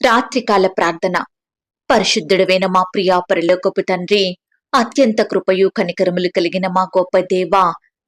రాత్రికాల ప్రార్థన. పరిశుద్ధుడవైన మా ప్రియా పరలోకపు తండ్రి అత్యంత కృపయు కనికరములు కలిగిన మా గొప్ప దేవ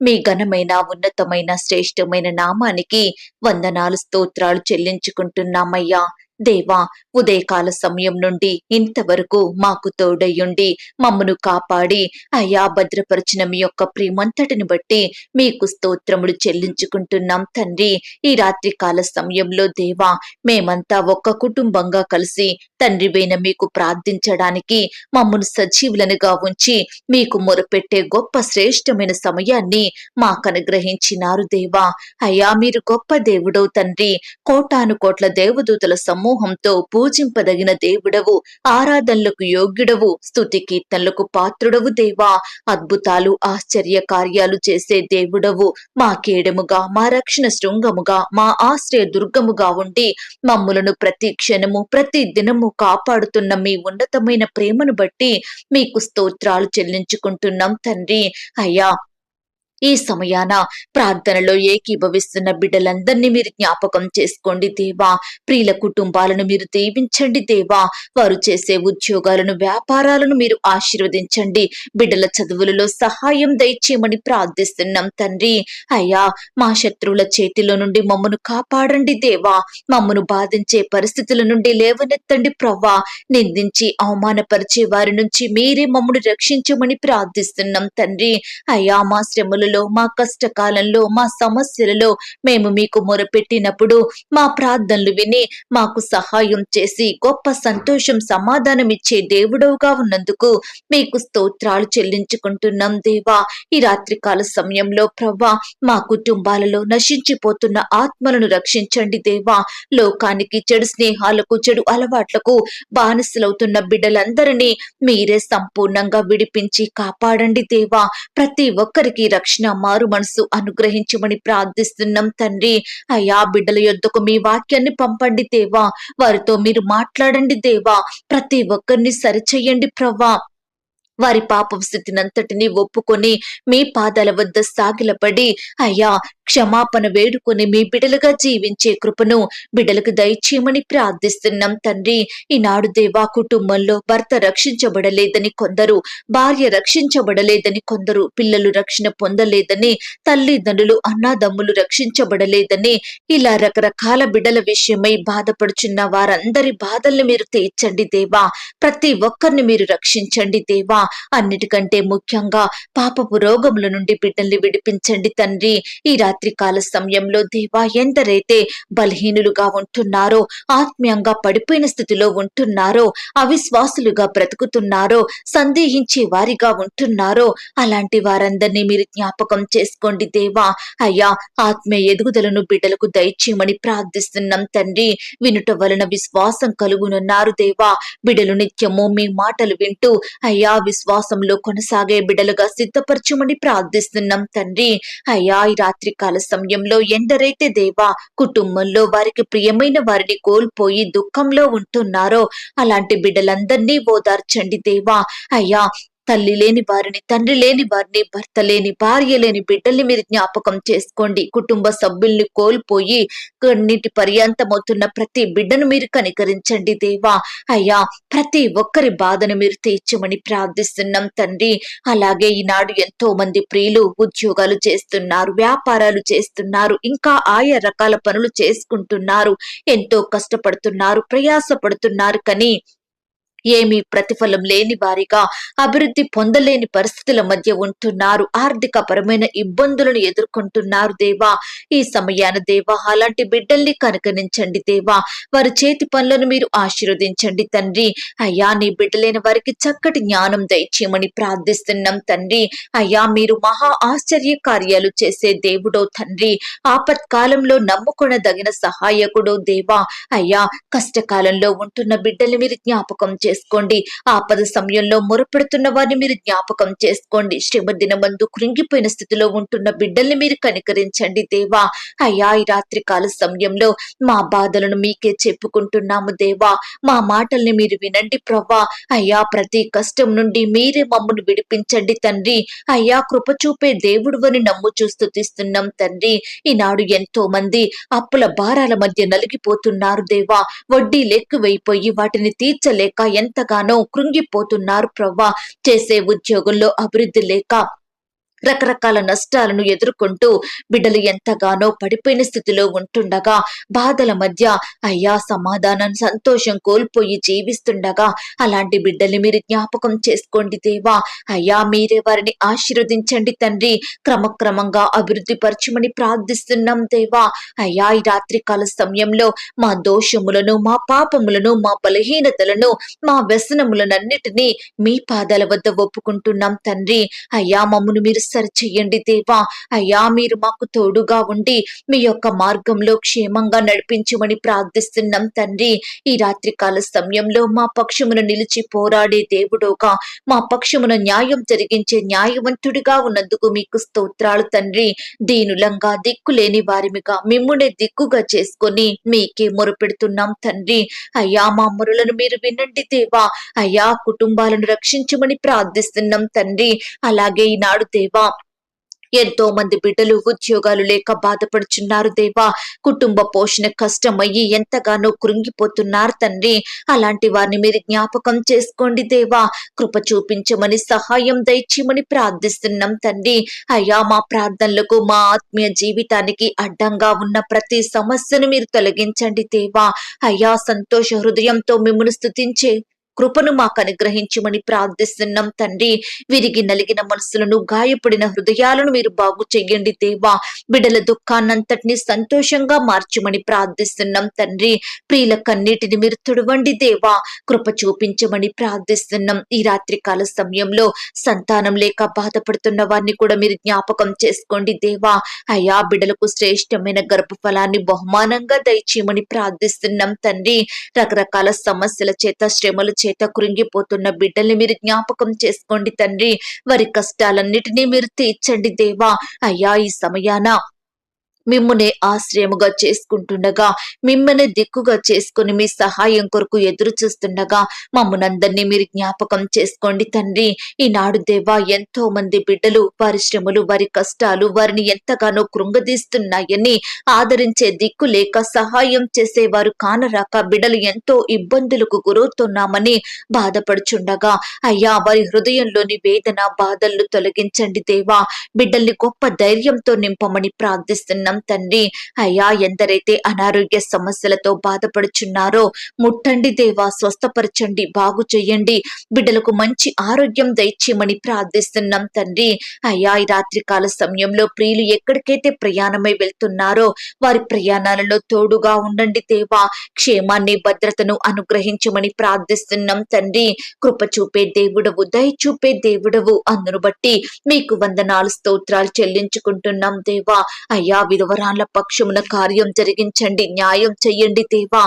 మీ ఘనమైన ఉన్నతమైన శ్రేష్టమైన నామానికి వందనాలు స్తోత్రాలు చెల్లించుకుంటున్నామయ్యా. దేవా ఉదయకాల సమయం నుండి ఇంతవరకు మాకు తోడయ్యుండి మమ్మను కాపాడి అయ్యా భద్రపరిచిన మీ యొక్క ప్రేమంతటిని బట్టి మీకు స్తోత్రములు చెల్లించుకుంటున్నాం తండ్రి. ఈ రాత్రి కాల సమయంలో దేవా మేమంతా ఒక్క కుటుంబంగా కలిసి తండ్రివైన మీకు ప్రార్థించడానికి మమ్మను సజీవులనుగా ఉంచి మీకు మొరపెట్టే గొప్ప శ్రేష్టమైన సమయాన్ని మాకు అనుగ్రహించినారు దేవా. అయ్యా మీరు గొప్ప దేవుడవు తండ్రి. కోటాను కోట్ల దేవదూతల సమూహంతో పూజింపదగిన దేవుడవు. ఆరాధనలకు యోగ్యుడవు. స్థుతి కీర్తనలకు పాత్రుడవు దేవా. అద్భుతాలు ఆశ్చర్య కార్యాలు చేసే దేవుడవు. మా కేడముగా మా రక్షణ శృంగముగా మా ఆశ్రయ దుర్గముగా ఉండి మమ్ములను ప్రతి క్షణము ప్రతి దినము కాపాడుతున్న మీ ఉన్నతమైన ప్రేమను బట్టి మీకు స్తోత్రాలు చెల్లించుకుంటున్నాం తండ్రి. అయ్యా ఈ సమయాన ప్రార్థనలో ఏకీభవిస్తున్న బిడ్డలందరినీ మీరు జ్ఞాపకం చేసుకోండి దేవా. ప్రియుల కుటుంబాలను మీరు దీవించండి దేవా. వారు చేసే ఉద్యోగాలను వ్యాపారాలను మీరు ఆశీర్వదించండి. బిడ్డల చదువులలో సహాయం దయచేయమని ప్రార్థిస్తున్నాం తండ్రి. అయ్యా మా శత్రువుల చేతిలో నుండి మమ్మను కాపాడండి దేవా. మమ్మను బాధించే పరిస్థితుల నుండి లేవనెత్తండి ప్రవ్వా. నిందించి అవమానపరిచే వారి నుంచి మీరే మమ్మను రక్షించమని ప్రార్థిస్తున్నాం తండ్రి. అయ్యా మా శ్రమలు శ్రమలలో మా కష్టకాలంలో మా సమస్యలలో మేము మీకు మొరపెట్టినప్పుడు మా ప్రార్థనలు విని మాకు సహాయం చేసి గొప్ప సంతోషం సమాధానం ఇచ్చే దేవుడవుగా ఉన్నందుకు మీకు స్తోత్రాలు చెల్లించుకుంటున్నాం దేవా. ఈ రాత్రికాల సమయంలో ప్రవ్వా మా కుటుంబాలలో నశించిపోతున్న ఆత్మలను రక్షించండి దేవా. లోకానికి చెడు స్నేహాలకు చెడు అలవాట్లకు బానిసలవుతున్న బిడ్డలందరినీ మీరే సంపూర్ణంగా విడిపించి కాపాడండి దేవా. ప్రతి ఒక్కరికి రక్షణ మారు మనసు అనుగ్రహించమని ప్రార్థిస్తున్నాం తండ్రి. అయ్యా బిడ్డల యొద్దకు మీ వాక్యాన్ని పంపండి దేవా. వారితో మీరు మాట్లాడండి దేవా. ప్రతి ఒక్కరిని సరిచేయండి ప్రవ్వా. వారి పాపం స్థితినంతటిని ఒప్పుకొని మీ పాదాల వద్ద సాగిలపడి అయ్యా క్షమాపణ వేడుకొని మీ బిడలుగా జీవించే కృపను బిడలకు దయచేయమని ప్రార్థిస్తున్నాం తండ్రి. ఈనాడు దేవా కుటుంబంలో భర్త రక్షించబడలేదని కొందరు భార్య రక్షించబడలేదని కొందరు పిల్లలు రక్షణ పొందలేదని తల్లిదండ్రులు అన్నాదమ్ములు రక్షించబడలేదని ఇలా రకరకాల బిడల విషయమై బాధపడుచున్న వారందరి బాధల్ని మీరు తీర్చండి దేవా. ప్రతి ఒక్కరిని మీరు రక్షించండి దేవా. అన్నిటికంటే ముఖ్యంగా పాపపు రోగముల నుండి బిడ్డల్ని విడిపించండి తండ్రి. ఈ రాత్రి కాల సమయంలో దేవా ఎందరైతే బలహీనులుగా ఉంటున్నారో ఆత్మీయంగా పడిపోయిన స్థితిలో ఉంటున్నారో అవిశ్వాసులుగా బ్రతుకుతున్నారో సందేహించే వారిగా ఉంటున్నారో అలాంటి వారందరినీ మీరు జ్ఞాపకం చేసుకోండి దేవా. అయ్యా ఆత్మీయ ఎదుగుదలను బిడ్డలకు దయచేయమని ప్రార్థిస్తున్నాం తండ్రి. వినుట వలన విశ్వాసం కలుగునున్నారు దేవా. బిడ్డలు నిత్యము మీ మాటలు వింటూ అయ్యా విశ్వాసంలో కొనసాగే బిడలుగా సిద్ధపరచమని ప్రార్థిస్తున్నాం తండ్రి. అయ్యా ఈ రాత్రి కాల సమయంలో ఎండరైతే దేవా కుటుంబంలో వారికి ప్రియమైన వారిని కోల్పోయి దుఃఖంలో ఉంటున్నారో అలాంటి బిడ్డలందరినీ ఓదార్చండి దేవా. అయ్యా తల్లి లేని వారిని తండ్రి లేని వారిని భర్త లేని భార్య లేని బిడ్డల్ని మీరు జ్ఞాపకం చేసుకోండి. కుటుంబ సభ్యుల్ని కోల్పోయి కన్నీటి పర్యాంతమవుతున్న ప్రతి బిడ్డను మీరు కనికరించండి దేవా. అయ్యా ప్రతి ఒక్కరి బాధను మీరు తీర్చమని ప్రార్థిస్తున్నాం తండ్రి. అలాగే ఈనాడు ఎంతో మంది ప్రియులు ఉద్యోగాలు చేస్తున్నారు వ్యాపారాలు చేస్తున్నారు ఇంకా ఆయా రకాల పనులు చేసుకుంటున్నారు. ఎంతో కష్టపడుతున్నారు ప్రయాసపడుతున్నారు కానీ ఏమీ ప్రతిఫలం లేని వారిగా అభివృద్ధి పొందలేని పరిస్థితుల మధ్య ఉంటున్నారు. ఆర్థిక పరమైన ఇబ్బందులను ఎదుర్కొంటున్నారు దేవా. ఈ సమయాన దేవా అలాంటి బిడ్డల్ని కనుకరించండి దేవా. వారి చేతి పనులను మీరు ఆశీర్వదించండి తండ్రి. అయ్యా నీ బిడ్డలైన వారికి చక్కటి జ్ఞానం దయచేయమని ప్రార్థిస్తున్నాం తండ్రి. అయ్యా మీరు మహా ఆశ్చర్య కార్యాలు చేసే దేవుడో తండ్రి. ఆపత్కాలంలో నమ్ముకొనదగిన సహాయకుడో దేవా. అయ్యా కష్టకాలంలో ఉంటున్న బిడ్డల్ని మీరు జ్ఞాపకం చే చేసుకోండి. ఆపద సమయంలో మొరపెడుతున్న వారిని మీరు జ్ఞాపకం చేసుకోండి. శ్రమ దినమందు కృంగిపోయిన స్థితిలో ఉంటున్న బిడ్డల్ని మీరు కనికరించండి దేవా. అయ్యా ఈ రాత్రి కాల సమయంలో మా బాధలను మీకే చెప్పుకుంటున్నాము దేవా. మా మాటల్ని మీరు వినండి ప్రవ్వా. అయ్యా ప్రతి కష్టం నుండి మీరే మమ్మను విడిపించండి తండ్రి. అయ్యా కృప చూపే దేవుడు అని నమ్ము స్తుతిస్తున్నాం తండ్రి. ఈనాడు ఎంతో మంది అప్పుల భారాల మధ్య నలిగిపోతున్నారు దేవా. వడ్డీ లెక్కువైపోయి వాటిని తీర్చలేక ఎంతగానో కృంగిపోతున్నారు ప్రవ్వా. చేసే ఉద్యోగంలో అభివృద్ధి లేక రకరకాల నష్టాలను ఎదుర్కొంటూ బిడ్డలు ఎంతగానో పడిపోయిన స్థితిలో ఉంటుండగా బాధల మధ్య అయ్యా సమాధానం సంతోషం కోల్పోయి జీవిస్తుండగా అలాంటి బిడ్డల్ని మీరు జ్ఞాపకం చేసుకోండి దేవా. అయ్యా మీరే వారిని ఆశీర్వదించండి తండ్రి. క్రమక్రమంగా అభివృద్ధి పరచమని ప్రార్థిస్తున్నాం దేవా. అయ్యా ఈ రాత్రికాల సమయంలో మా దోషములను మా పాపములను మా బలహీనతలను మా వ్యసనములనన్నిటినీ మీ పాదాల వద్ద ఒప్పుకుంటున్నాం తండ్రి. అయ్యా మమ్మను మీరు సరిచేయండి దేవా. అయ్యా మీరు మాకు తోడుగా ఉండి మీ యొక్క మార్గంలో క్షేమంగా నడిపించమని ప్రార్థిస్తున్నాం తండ్రి. ఈ రాత్రికాల సమయంలో మా పక్షమును నిలిచి పోరాడే దేవుడోగా మా పక్షమున న్యాయం జరిగించే న్యాయవంతుడిగా ఉన్నందుకు మీకు స్తోత్రాలు తండ్రి. దీనులంగా దిక్కులేని వారిమిగా మిమ్మునే దిక్కుగా చేసుకొని మీకే మొరపెడుతున్నాం తండ్రి. అయ్యా మా మొరలను మీరు వినండి దేవా. అయ్యా కుటుంబాలను రక్షించమని ప్రార్థిస్తున్నాం తండ్రి. అలాగే ఈనాడు దేవా ఎంతో మంది బిడ్డలు ఉద్యోగాలు లేక బాధపడుచున్నారు దేవా. కుటుంబ పోషణ కష్టమయ్యి ఎంతగానో కృంగిపోతున్నారు తండ్రి. అలాంటి వారిని మీరు జ్ఞాపకం చేసుకోండి దేవా. కృప చూపించమని సహాయం దయచేయమని ప్రార్థిస్తున్నాం తండ్రి. అయ్యా మా ప్రార్థనలకు మా ఆత్మీయ జీవితానికి అడ్డంగా ఉన్న ప్రతి సమస్యను మీరు తొలగించండి దేవా. అయ్యా సంతోష హృదయంతో మిమ్మల్ని స్థుతించే కృపను మాకు అనుగ్రహించమని ప్రార్థిస్తున్నాం తండ్రి. విరిగి నలిగిన మనసులను గాయపడిన హృదయాలను మీరు బాగు చెయ్యండి దేవా. బిడల దుఃఖాన్నంతటిని సంతోషంగా మార్చమని ప్రార్థిస్తున్నాం తండ్రి. ప్రియుల కన్నీటిని మీరు తుడవండి దేవా. కృప చూపించమని ప్రార్థిస్తున్నాం. ఈ రాత్రి కాల సమయంలో సంతానం లేక బాధపడుతున్న వారిని కూడా మీరు జ్ఞాపకం చేసుకోండి దేవా. అయా బిడలకు శ్రేష్టమైన గర్భఫలాన్ని బహుమానంగా దయచేయమని ప్రార్థిస్తున్నాం తండ్రి. రకరకాల సమస్యల చేత శ్రమలు చేత కృంగిపోతున్న బిడ్డల్ని మీరు జ్ఞాపకం చేసుకోండి తండ్రి. వారి కష్టాలన్నిటినీ మీరు తీర్చండి దేవా. అయ్యా ఈ సమయాన మిమ్మునే ఆశ్రయముగా చేసుకుంటుండగా మిమ్మల్ని దిక్కుగా చేసుకుని మీ సహాయం కొరకు ఎదురు చూస్తుండగా మమ్మనందరినీ మీరు జ్ఞాపకం చేసుకోండి తండ్రి. ఈనాడు దేవా ఎంతో మంది బిడ్డలు వారి శ్రమలు వారి కష్టాలు వారిని ఎంతగానో కృంగదీస్తున్నాయని ఆదరించే దిక్కు లేక సహాయం చేసేవారు కానరాక బిడ్డలు ఎంతో ఇబ్బందులకు గురవుతున్నామని బాధపడుచుండగా అయ్యా వారి హృదయంలోని వేదన బాధలను తొలగించండి దేవా. బిడ్డల్ని గొప్ప ధైర్యంతో నింపమని ప్రార్థిస్తున్నాం. తండ్రి. అయ్యా ఎందరైతే అనారోగ్య సమస్యలతో బాధపడుచున్నారో ముట్టండి దేవా స్వస్థపరచండి బాగు చెయ్యండి. బిడ్డలకు మంచి ఆరోగ్యం దయచేయమని ప్రార్థిస్తున్నాం తండ్రి. అయ్యా ఈ రాత్రికాల సమయంలో ప్రియులు ఎక్కడికైతే ప్రయాణమై వెళ్తున్నారో వారి ప్రయాణాలలో తోడుగా ఉండండి దేవా. క్షేమాన్ని భద్రతను అనుగ్రహించమని ప్రార్థిస్తున్నాం తండ్రి. కృప చూపే దేవుడవు దయ చూపే దేవుడవు. అందును బట్టి మీకు వందనాలు స్తోత్రాలు చెల్లించుకుంటున్నాం దేవా. అయ్యా విధవరాన్ల పక్షమున కార్యం జరిగించండి. న్యాయం చెయ్యండి దేవా.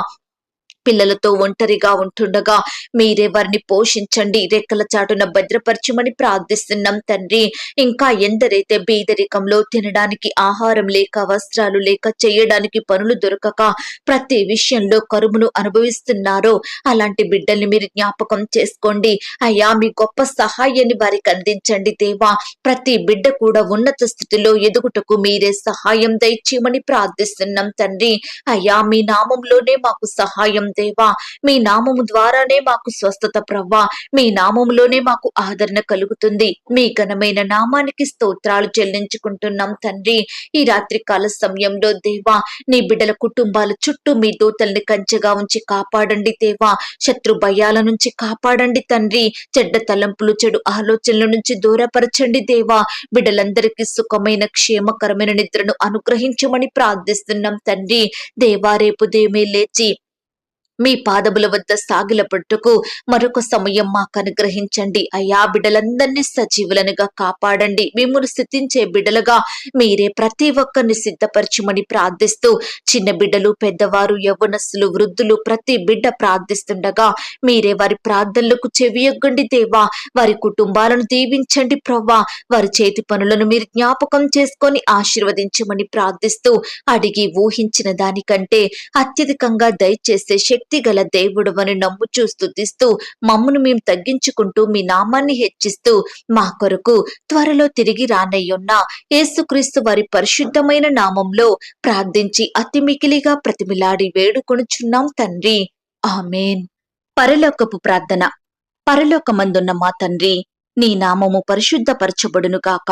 పిల్లలతో ఒంటరిగా ఉంటుండగా మీరే వారిని పోషించండి? రెక్కల చాటున భద్రపరచమని ప్రార్థిస్తున్నాం తండ్రి. ఇంకా ఎందరైతే బీదరికంలో తినడానికి ఆహారం లేక వస్త్రాలు లేక చేయడానికి పనులు దొరకక ప్రతి విషయంలో కరువును అనుభవిస్తున్నారో అలాంటి బిడ్డల్ని మీరు జ్ఞాపకం చేసుకోండి. అయ్యా మీ గొప్ప సహాయాన్ని వారికి అందించండి దేవా. ప్రతి బిడ్డ కూడా ఉన్నత స్థితిలో ఎదుగుటకు మీరే సహాయం దయచేయమని ప్రార్థిస్తున్నాం తండ్రి. అయ్యా మీ నామంలోనే మాకు సహాయం దేవా మీ నామము ద్వారానే మాకు స్వస్థత ప్రవ్వా. మీ నామములోనే మాకు ఆదరణ కలుగుతుంది. మీ ఘనమైన నామానికి స్తోత్రాలు చెల్లించుకుంటున్నాం తండ్రి. ఈ రాత్రి కాల సమయంలో దేవా నీ బిడ్డల కుటుంబాల చుట్టూ మీ దూతల్ని కంచెగా ఉంచి కాపాడండి దేవా. శత్రు భయాల నుంచి కాపాడండి తండ్రి. చెడ్డ తలంపులు చెడు ఆలోచనల నుంచి దూరపరచండి దేవా. బిడ్డలందరికీ సుఖమైన క్షేమకరమైన నిద్రను అనుగ్రహించమని ప్రార్థిస్తున్నాం తండ్రి. దేవా రేపు దేమే లేచి మీ పాదముల వద్ద సాగిలపట్టుకు మరొక సమయం మాకు అనుగ్రహించండి. అయ్యా బిడ్డలందరినీ సజీవులనుగా కాపాడండి. మిమ్మల్ని స్థితించే బిడ్డలుగా మీరే ప్రతి ఒక్కరిని సిద్ధపరచమని ప్రార్థిస్తూ చిన్న బిడ్డలు పెద్దవారు యవ్వనస్సులు వృద్ధులు ప్రతి బిడ్డ ప్రార్థిస్తుండగా మీరే వారి ప్రార్థనలకు చెవియొగ్గండి దేవా. వారి కుటుంబాలను దీవించండి ప్రవ్వా. వారి చేతి పనులను మీరు జ్ఞాపకం చేసుకొని ఆశీర్వదించమని ప్రార్థిస్తూ అడిగి ఊహించిన దానికంటే అత్యధికంగా దయచేసే శక్తి గల దేవుడు అని నమ్ముచూ స్థుతిస్తూ మమ్మను మేము తగ్గించుకుంటూ మీ నామాన్ని హెచ్చిస్తూ మా కొరకు త్వరలో తిరిగి రానయ్యున్న యేసుక్రీస్తు వారి పరిశుద్ధమైన నామంలో ప్రార్థించి అతి మికిలిగా ప్రతిమిలాడి వేడుకొనుచున్నాం తండ్రి. ఆమెన్. పరలోకపు ప్రార్థన. పరలోకమందున్న మా తండ్రి నీ నామము పరిశుద్ధపరచబడును గాక